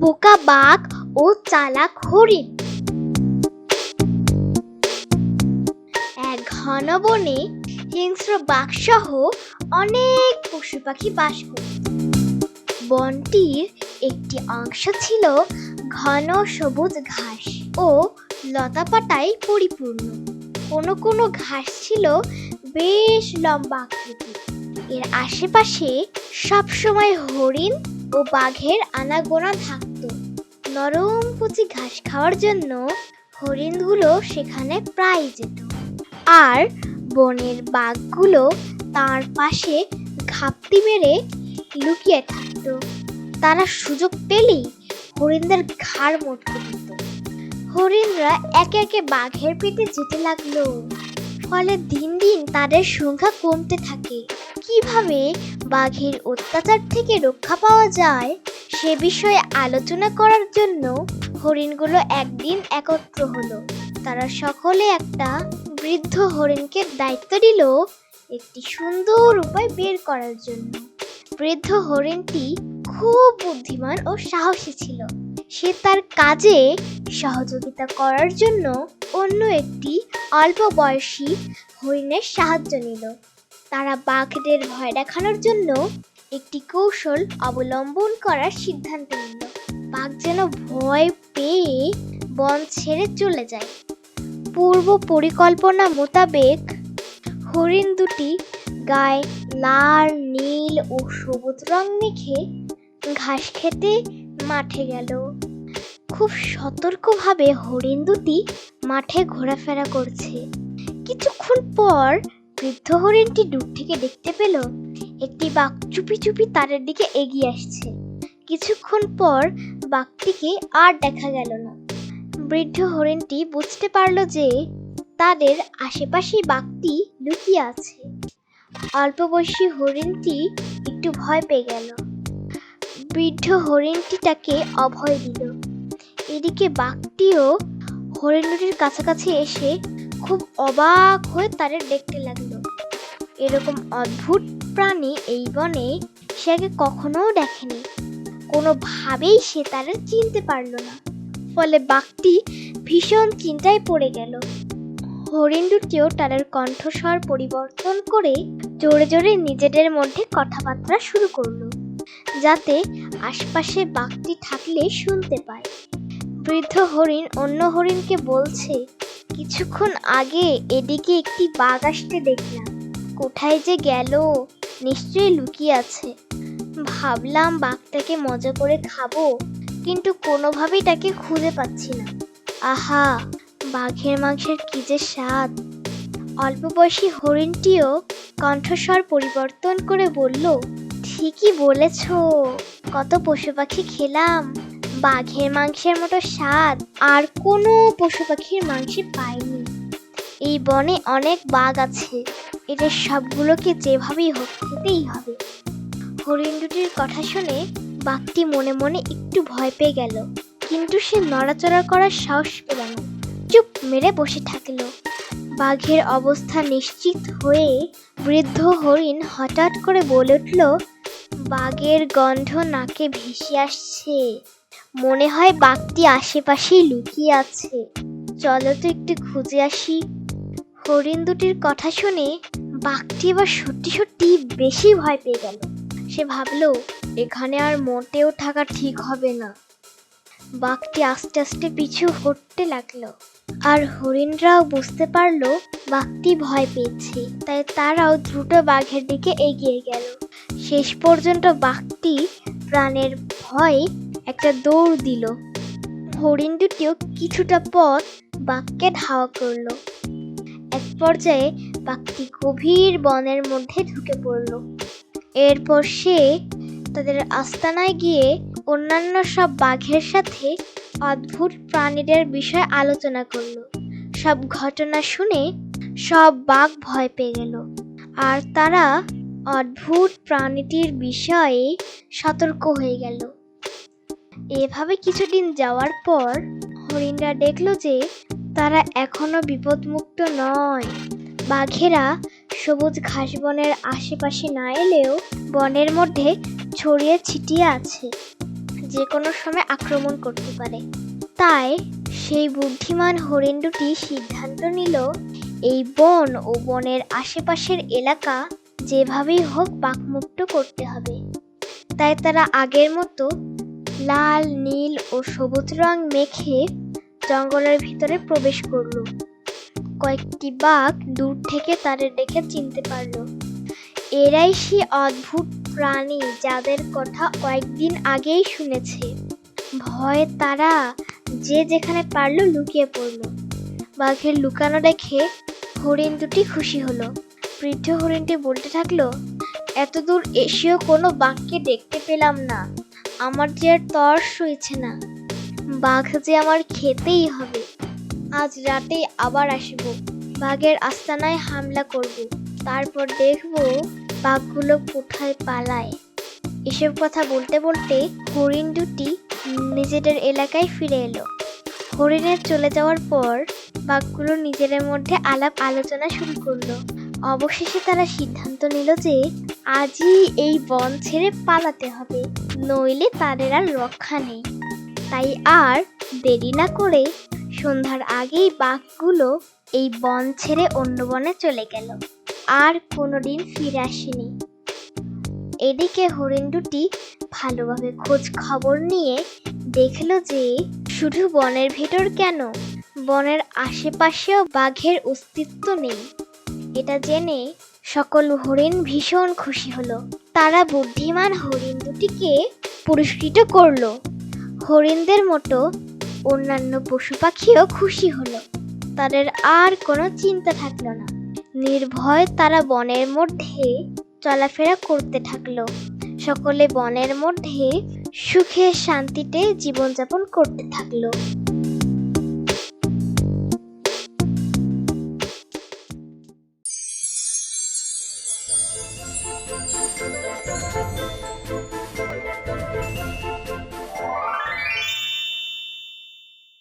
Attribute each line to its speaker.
Speaker 1: বোকা বাঘ ও চালাক হরিণ। এক ঘন বনে হিংস্র বাঘসহ অনেক পশু পাখি বাস করে। বনটির একটি অংশ ছিল ঘন সবুজ ঘাস ও লতাপাতায় পরিপূর্ণ। কোনো কোনো ঘাস ছিল বেশ লম্বা আকৃতি এর আশেপাশে সবসময় হরিণ ও বাঘের আনাগোনা থাকত। নরম কুচি ঘাস খাওয়ার জন্য হরিণগুলো সেখানে প্রায় যেত। আর বনের বাঘগুলো তার পাশে ঘাপটি মেরে লুকিয়ে থাকতো। তারা সুযোগ পেলেই হরিণদের ঘাড় মোটকে দিত। হরিণরা একে একে বাঘের পেটে যেতে লাগল। ফলে দিন দিন তাদের সংখ্যা কমতে থাকে। কীভাবে বাঘের অত্যাচার থেকে রক্ষা পাওয়া যায়, সে বিষয়ে আলোচনা করার জন্য হরিণগুলো একদিন একত্র হলো। তারা সকলে একটা বৃদ্ধ হরিণকে দায়িত্ব দিল একটি সুন্দর উপায় বের করার জন্য। বৃদ্ধ হরিণটি খুব বুদ্ধিমান ও সাহসী ছিল। সে তার কাজে সহযোগিতা করার জন্য অন্য একটি অল্প বয়সী হরিণের সাহায্য নিল। তারা বাঘদের ভয় দেখানোর জন্য একটি কৌশল অবলম্বন করার সিদ্ধান্ত নিল। বাঘ যেন ভয় পেয়ে বন ছেড়ে চলে যায়। পূর্ব পরিকল্পনা মোতাবেক হরিণ দুটি গায়ে লাল, নীল ও সবুজ রং মেখে ঘাস খেতে মাঠে গেল। খুব সতর্কভাবে হরিণ দুটি মাঠে ঘোরাফেরা করছে। কিছুক্ষণ পর বৃদ্ধ হরিণটি দূর থেকে দেখতে পেল, একটি বাঘ চুপি চুপি তারের দিকে এগিয়ে আসছে। কিছুক্ষণ পর বাঘটিকে আর দেখা গেল না। বৃদ্ধ হরিণটি বুঝতে পারল যে তাদের আশেপাশে বাঘটি লুকিয়ে আছে। অল্প বয়সী হরিণটি একটু ভয় পেয়ে গেল। বৃদ্ধ হরিণটি তাকে অভয় দিল। এদিকে বাঘটিও হরিণ দুটির কাছাকাছি এসে খুব অবাক হয়ে তাদের দেখতে লাগল। এরকম অদ্ভুত প্রাণী এই বনে সে আগে কখনো দেখেনি। কোনোভাবেই সে তাদের চিনতে পারল না। ফলে বাঘটি ভীষণ চিন্তায় পড়ে গেল। হরিণ দুটিও তাদের কণ্ঠস্বর পরিবর্তন করে জোরে জোরে নিজেদের মধ্যে কথাবার্তা শুরু করল, যাতে আশপাশে বাঘটি থাকলে শুনতে পায়। বৃদ্ধ হরিণ অন্য হরিণকে বলছে, কিছুক্ষণ আগে এদিকে একটি বাঘ আসতে দেখলাম। কোথায় যে গেল, নিশ্চয়ই লুকিয়ে আছে। ভাবলাম বাঘটাকে মজা করে খাব, কিন্তু কোনোভাবেই তাকে খুঁজে পাচ্ছি না। আহা, বাঘের মাংসের কি যে স্বাদ! অল্প বয়সী হরিণটিও কণ্ঠস্বর পরিবর্তন করে বলল, ঠিকই বলেছ, কত পশু পাখি খেলাম। বাঘের মাংসের মতো স্বাদ। আর কোনো পশু পাখির মাংসে পাইনি। এই বনে অনেক বাঘ আছে। এদের সবগুলোকে যেভাবেই হোক খেতেই হবে। হরিণ দুটির কথা শুনে বাঘটি মনে মনে একটু ভয় পেয়ে গেল। কিন্তু সে নড়াচড়া করার সাহস পেল না। চুপ মেরে বসে থাকল। বাঘের অবস্থা নিশ্চিত হয়ে বৃদ্ধ হরিণ হঠাৎ করে বলে উঠল, বাঘের গন্ধ নাকে ভেসে আসছে। মনে হয় বাঘটি আশেপাশেই লুকিয়ে আছে। চলো তো একটু খুঁজে আসি। হরিণ দুটির কথা শুনে বাঘটি এবার সত্যি সত্যি বেশি ভয় পেয়ে গেল। সে ভাবলো, এখানে আর মোটেও থাকা ঠিক হবে না। বাঘটি আস্তে আস্তে পিছু হটতে লাগল। আর হরিণরাও বুঝতে পারল, বাঘটি ভয় পেয়েছে। তাই তারাও দ্রুত বাঘের দিকে এগিয়ে গেল। শেষ পর্যন্ত বাঘটি প্রাণের ভয়ে একটা দৌড় দিল। হরিণ দুটিও কিছুটা পথ বাঘকে ধাওয়া করল। এক পর্যায়ে বাঘটি গভীর বনের মধ্যে ঢুকে পড়ল। এরপর সে তাদের আস্তানায় গিয়ে অন্যান্য সব বাঘের সাথে অদ্ভুত প্রাণীদের বিষয়ে আলোচনা করল। সব ঘটনা শুনে সব বাঘ ভয় পেয়ে গেল। আর তারা অদ্ভুত প্রাণীটির বিষয়ে সতর্ক হয়ে গেল। এভাবে কিছুদিন যাওয়ার পর হরিণরা দেখল যে তারা এখনও বিপদমুক্ত নয়। বাঘেরা সবুজ ঘাস বনের আশেপাশে না এলেও বনের মধ্যে ছড়িয়ে ছিটিয়ে আছে, যে কোনো সময় আক্রমণ করতে পারে। তাই সেই বুদ্ধিমান হরিণ দুটি সিদ্ধান্ত নিল, এই বন ও বনের আশেপাশের এলাকা যেভাবেই হোক বাঘমুক্ত করতে হবে। তাই তারা আগের মতো লাল, নীল ও সবুজ রং মেখে জঙ্গলের ভিতরে প্রবেশ করল। কয়েকটি বাঘ দূর থেকে তাদের দেখে চিনতে পারল। এরাই সে অদ্ভুত প্রাণী যাদের কথা কয়েকদিন আগেই শুনেছে। ভয়ে তারা যে যেখানে পারল লুকিয়ে পড়ল। বাঘের লুকানো দেখে হরিণ দুটি খুশি হলো। বৃদ্ধ হরিণটি বলতে থাকল, এতদূর এসেও কোনো বাঘকে দেখতে পেলাম না। আমার যে আর তর সইছে না, বাঘ যে আমার খেতেই হবে। আজ রাতেই আবার আসব, বাঘের আস্তানায় হামলা করব। তারপর দেখব বাঘগুলো কোথায় পালায়। এসব কথা বলতে বলতে হরিণ দুটি নিজেদের এলাকায় ফিরে এলো। হরিণের চলে যাওয়ার পর বাঘগুলো নিজেদের মধ্যে আলাপ আলোচনা শুরু করল। অবশেষে তারা সিদ্ধান্ত নিল যে আজই এই বন ছেড়ে পালাতে হবে। নইলে তাদের আর রক্ষা নেই। তাই আর দেরি না করে সন্ধ্যার আগেই বাঘগুলো এই বন ছেড়ে অন্য বনে চলে গেল। আর কোনোদিন ফিরে আসেনি। এদিকে হরিণ দুটি ভালোভাবে খোঁজ খবর নিয়ে দেখল যে শুধু বনের ভেতর কেন বনের আশেপাশেও বাঘের অস্তিত্ব নেই। এটা জেনে সকল হরিণ ভীষণ খুশি হলো। তারা বুদ্ধিমান হরিণ দুটিকে পুরস্কৃত করল। হরিণদের মতো অন্যান্য পশু পাখিও খুশি হলো। তাদের আর কোনো চিন্তা থাকল না। নির্ভয় তারা বনের মধ্যে চলাফেরা করতে থাকল। সকলে বনের মধ্যে সুখে শান্তিতে জীবনযাপন করতে থাকল।